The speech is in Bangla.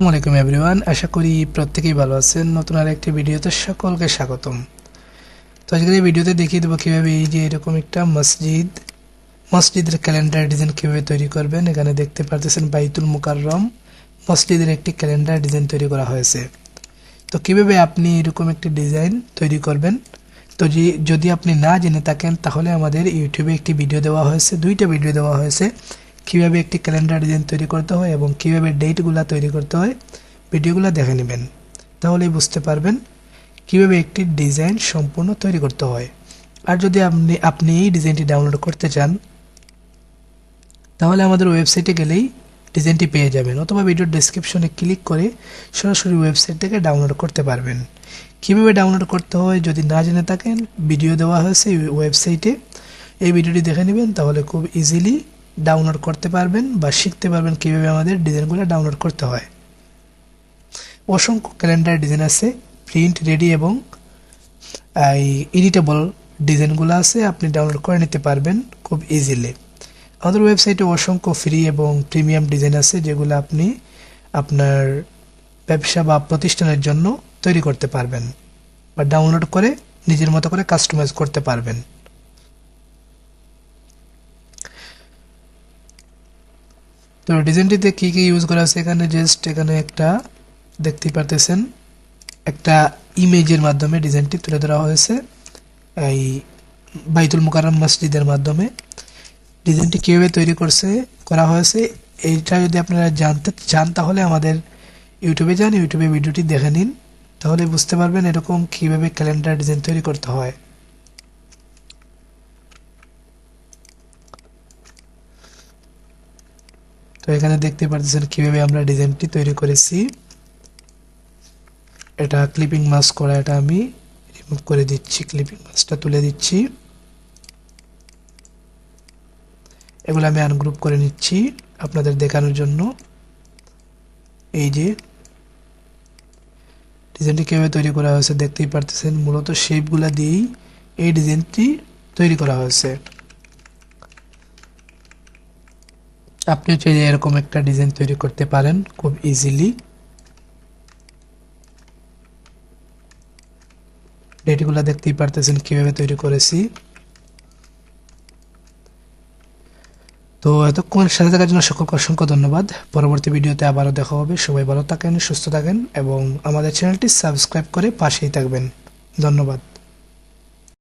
আসসালামু আলাইকুম এভরিওয়ান, আশা করি প্রত্যেকেই ভালো আছেন। নতুন আর একটি ভিডিওতে সকলকে স্বাগতম। তো আজকের এই ভিডিওতে দেখিয়ে দেবো কীভাবে এই যে এরকম একটা মসজিদ, মসজিদের ক্যালেন্ডার ডিজাইন কীভাবে তৈরি করবেন। এখানে দেখতে পারতেছেন বাইতুল মুকাররম, মসজিদের একটি ক্যালেন্ডার ডিজাইন তৈরি করা হয়েছে। তো কীভাবে আপনি এরকম একটি ডিজাইন তৈরি করবেন? তো যদি আপনি না জেনে থাকেন, তাহলে আমাদের ইউটিউবে একটি ভিডিও দেওয়া হয়েছে, দুইটা ভিডিও দেওয়া হয়েছে। কীভাবে একটি ক্যালেন্ডার ডিজাইন তৈরি করতে হয় এবং কীভাবে ডেটগুলো তৈরি করতে হয় ভিডিওগুলো দেখে নেবেন। তাহলেই বুঝতে পারবেন কীভাবে একটি ডিজাইন সম্পূর্ণ তৈরি করতে হয়। আর যদি আপনি আপনি এই ডিজাইনটি ডাউনলোড করতে চান, তাহলে আমাদের ওয়েবসাইটে গেলেই ডিজাইনটি পেয়ে যাবেন অথবা ভিডিওর ডেসক্রিপশনে ক্লিক করে সরাসরি ওয়েবসাইট থেকে ডাউনলোড করতে পারবেন। কীভাবে ডাউনলোড করতে হয় যদি না জেনে থাকেন ভিডিও দেওয়া হয়েছে ওয়েবসাইটে এই ভিডিওটি দেখে নেবেন, তাহলে খুব ইজিলি ডাউনলোড করতে পারবেন বা শিখতে পারবেন কীভাবে আমাদের ডিজাইনগুলো ডাউনলোড করতে হয়। অসংখ্য ক্যালেন্ডার ডিজাইন আছে প্রিন্ট রেডি এবং এই এডিটেবল ডিজাইনগুলো আছে, আপনি ডাউনলোড করে নিতে পারবেন খুব ইজিলি আমাদের ওয়েবসাইটে অসংখ্য ফ্রি এবং প্রিমিয়াম ডিজাইন আছে যেগুলো আপনি আপনার ব্যবসা বা প্রতিষ্ঠানের জন্য তৈরি করতে পারবেন বা ডাউনলোড করে নিজের মতো করে কাস্টমাইজ করতে পারবেন। তো ডিজাইনটিতে কি কি ইউজ করা আছে? এখানে জাস্ট এখানে একটা দেখতে পারতেছেন। একটা ইমেজের মাধ্যমে ডিজাইনটি তুলে ধরা হয়েছে। এই বাইতুল মুকাররম মসজিদের মাধ্যমে। ডিজাইনটি কীভাবে তৈরি করছে, করা হয়েছে, এইটা যদি আপনারা জানতে চান তাহলে আমাদের ইউটিউবে যান, ইউটিউবে ভিডিওটি দেখে নিন। তাহলে বুঝতে পারবেন এরকম কীভাবে ক্যালেন্ডার ডিজাইন তৈরি করতে হয়। এখানে দেখতে পারতেছেন কীভাবে আমরা ডিজাইনটি তৈরি করেছি। এটা ক্লিপিং মাস্ক করা, এটা আমি রিমুভ করে দিচ্ছি ক্লিপিং মাস্কটা তুলে দিচ্ছি। এগুলো আমি আনগ্রুপ করে নিচ্ছি আপনাদের দেখানোর জন্য। এই যে ডিজাইনটি কীভাবে তৈরি করা হয়েছে দেখতেই পারতেছেন, মূলত শেপগুলা দিয়েই এই ডিজাইনটি তৈরি করা হয়েছে। আপনিও চাইলে এরকম একটা ডিজাইন তৈরি করতে পারেন খুব ইজিলি ডেটগুলো দেখতেই পারতেছেন কীভাবে তৈরি করেছি। তো এতক্ষণ সাথে থাকার জন্য সকলকে অসংখ্য ধন্যবাদ। পরবর্তী ভিডিওতে আবারও দেখা হবে। সবাই ভালো থাকেন, সুস্থ থাকেন এবং আমাদের চ্যানেলটি সাবস্ক্রাইব করে পাশেই থাকবেন। ধন্যবাদ।